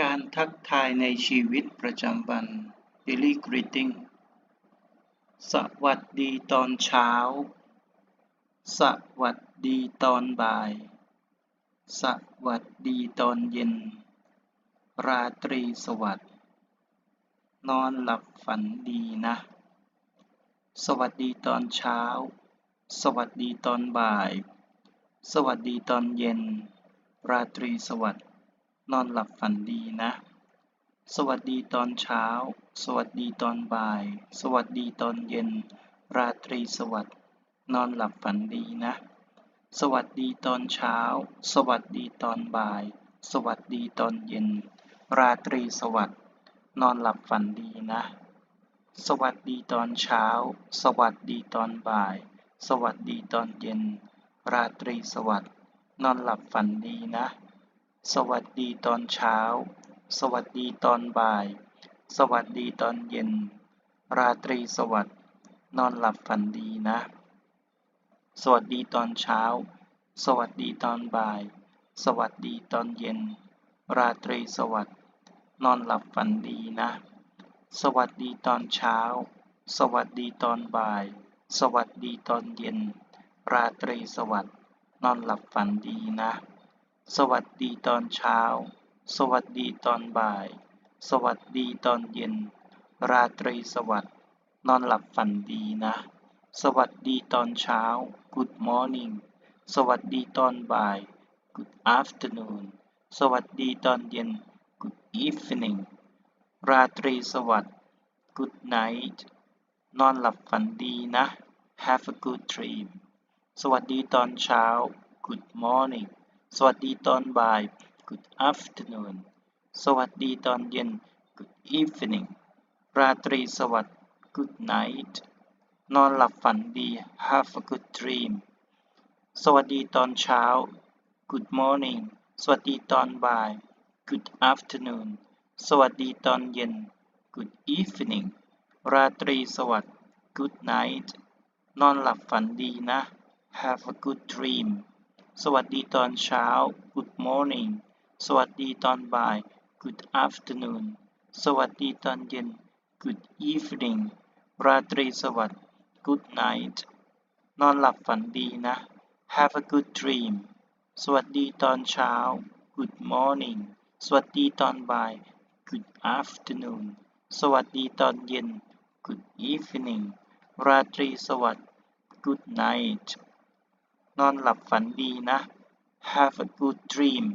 การทักทายในชีวิตประจำวัน daily greeting สวัสดีตอนเช้า สวัสดีตอนบ่าย สวัสดีตอนเย็น ราตรีสวัสดิ์ นอนหลับฝันดีนะ สวัสดีตอนเช้า สวัสดีตอนบ่าย สวัสดีตอนเย็น ราตรีสวัสดิ์ นอนหลับฝันดีนะ สวัสดีตอนเช้า สวัสดีตอนบ่าย สวัสดีตอนเย็น ราตรีสวัสดิ์นอนหลับฝันดีนะ สวัสดีตอนเช้า สวัสดีตอนบ่าย สวัสดีตอนเย็น ราตรีสวัสดิ์นอนหลับฝันดีนะ สวัสดีตอนเช้า สวัสดีตอนบ่าย สวัสดีตอนเย็น ราตรีสวัสดิ์นอนหลับฝันดีนะ สวัสดีตอนเช้า สวัสดีตอนบ่าย สวัสดีตอนเย็น ราตรีสวัสดิ์ นอนหลับฝันดีนะ สวัสดีตอนเช้า สวัสดีตอนบ่าย สวัสดีตอนเย็น ราตรีสวัสดิ์ นอนหลับฝันดีนะ สวัสดีตอนเช้า สวัสดีตอนบ่าย สวัสดีตอนเย็น ราตรีสวัสดิ์ นอนหลับฝันดีนะ สวัสดีตอนเช้า สวัสดีตอนบ่าย สวัสดีตอนเย็น ราตรีสวัสดิ์นอนหลับฝันดีนะ สวัสดีตอนเช้า Good morning สวัสดีตอนบ่าย Good afternoon สวัสดีตอนเย็น Good evening ราตรีสวัสดิ์ Good night นอนหลับฝันดีนะ Have a good dream สวัสดีตอนเช้า Good morning สวัสดีตอนบ่าย Good afternoon สวัสดีตอนเย็น Good evening ราตรีสวัสดิ์ Good night นอนหลับฝันดี Have a good dream สวัสดีตอนเช้า Good morning สวัสดีตอนบ่าย Good afternoon สวัสดีตอนเย็น Good evening ราตรีสวัสดิ์ Good night นอนหลับฝันดีนะ Have a good dream สวัสดีตอนเช้า Good morning สวัสดีตอนบ่าย Good afternoon สวัสดีตอนเย็น Good evening ราตรีสวัสดิ์ Good night นอนหลับฝันดีนะ Have a good dream สวัสดีตอนเช้า Good morning สวัสดีตอนบ่าย Good afternoon สวัสดีตอนเย็น Good evening ราตรีสวัสดิ์ Good night นอนหลับฝันดีนะ Have a good dream